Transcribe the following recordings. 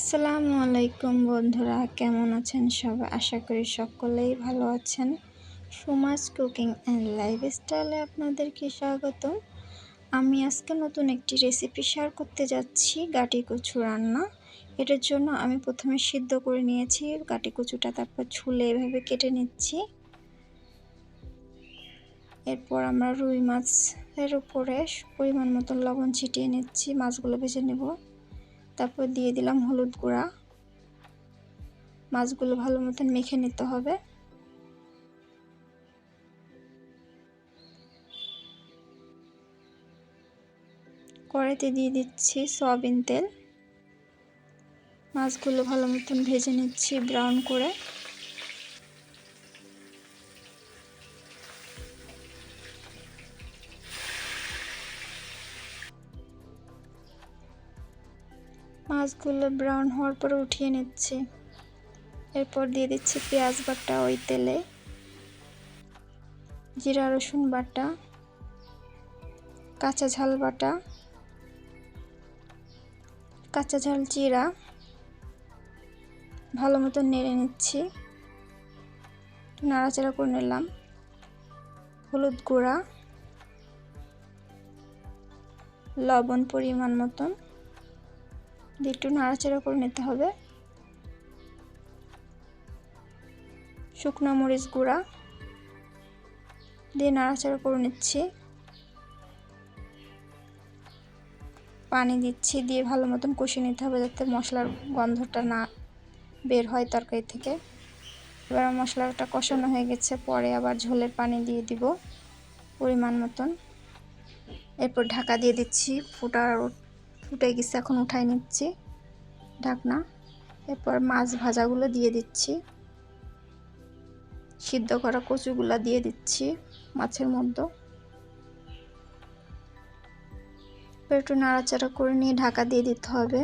আসসালামু আলাইকুম বন্ধুরা, কেমন আছেন সবাই? আশা করি সকলেই ভালো আছেন। সুমাস কুকিং অ্যান্ড লাইফ লাইফস্টাইলে আপনাদেরকে স্বাগত আমি আজকে নতুন একটি রেসিপি শেয়ার করতে যাচ্ছি গাটি কচু রান্না। এটার জন্য আমি প্রথমে সিদ্ধ করে নিয়েছি গাটি কচুটা তারপর ছুলে এভাবে কেটে নিচ্ছি। এরপর আমরা রুই মাছের উপরে পরিমাণ মতো লবণ ছিটিয়ে নিচ্ছি, মাছগুলো ভেজে নেব। তারপর দিয়ে দিলাম হলুদ গুঁড়া। মাছগুলো ভালো মতন মেখে নিতে হবে। কড়াইতে দিয়ে দিচ্ছি সয়াবিন তেল। মাছগুলো ভালো মতন ভেজে নিচ্ছি ব্রাউন করে। মাছগুলো ব্রাউন হওয়ার পরে উঠিয়ে নিচ্ছি। এরপর দিয়ে দিচ্ছি পেঁয়াজ বাটা ওই তেলে, জিরা, রসুন বাটা, কাঁচা ঝাল বাটা, কাঁচা ঝাল জিরা, ভালো মতো নেড়ে নিচ্ছি, নাড়াচাড়া করে নিলাম। হলুদ গুঁড়া, লবণ পরিমাণ মতন। দিয়ে একটু নাড়াচাড়া করে নিতে হবে। শুকনো মরিচ গুঁড়া দিয়ে নাড়াচাড়া করে নিচ্ছি। পানি দিচ্ছি দিয়ে ভালো মতন কষিয়ে নিতে হবে যাতে মশলার গন্ধটা না বের হয় তরকারি থেকে। এবার মশলাটা কষানো হয়ে গেছে, পরে আবার ঝোলের পানি দিয়ে দিব পরিমাণ মতন। এরপর ঢাকা দিয়ে দিচ্ছি ফুটার ফুটে গেছে, এখন উঠাই নিচ্ছি ঢাকনা। এরপর মাছ ভাজাগুলো দিয়ে দিচ্ছি। সিদ্ধ করা কচুগুলো দিয়ে দিচ্ছি মাছের মধ্যে। একটু নাড়াচাড়া করে নিয়ে ঢাকা দিয়ে দিতে হবে।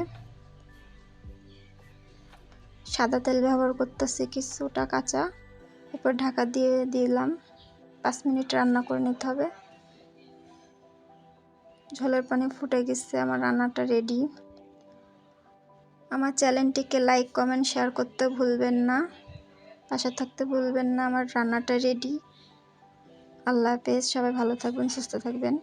সাদা তেল ব্যবহার করতেছি কিছুটা কাঁচা। এরপর ঢাকা দিয়ে দিলাম। পাঁচ মিনিট রান্না করে নিতে হবে। ঝোলের পানি ফুটে গেছে, আমার রান্নাটা রেডি আমার চ্যানেলটিকে লাইক কমেন্ট শেয়ার করতে ভুলবেন না। পাশে থাকতে ভুলবেন না, আমার রান্নাটা রেডি আল্লাহ হাফেজ, সবাই ভালো থাকবেন, সুস্থ থাকবেন।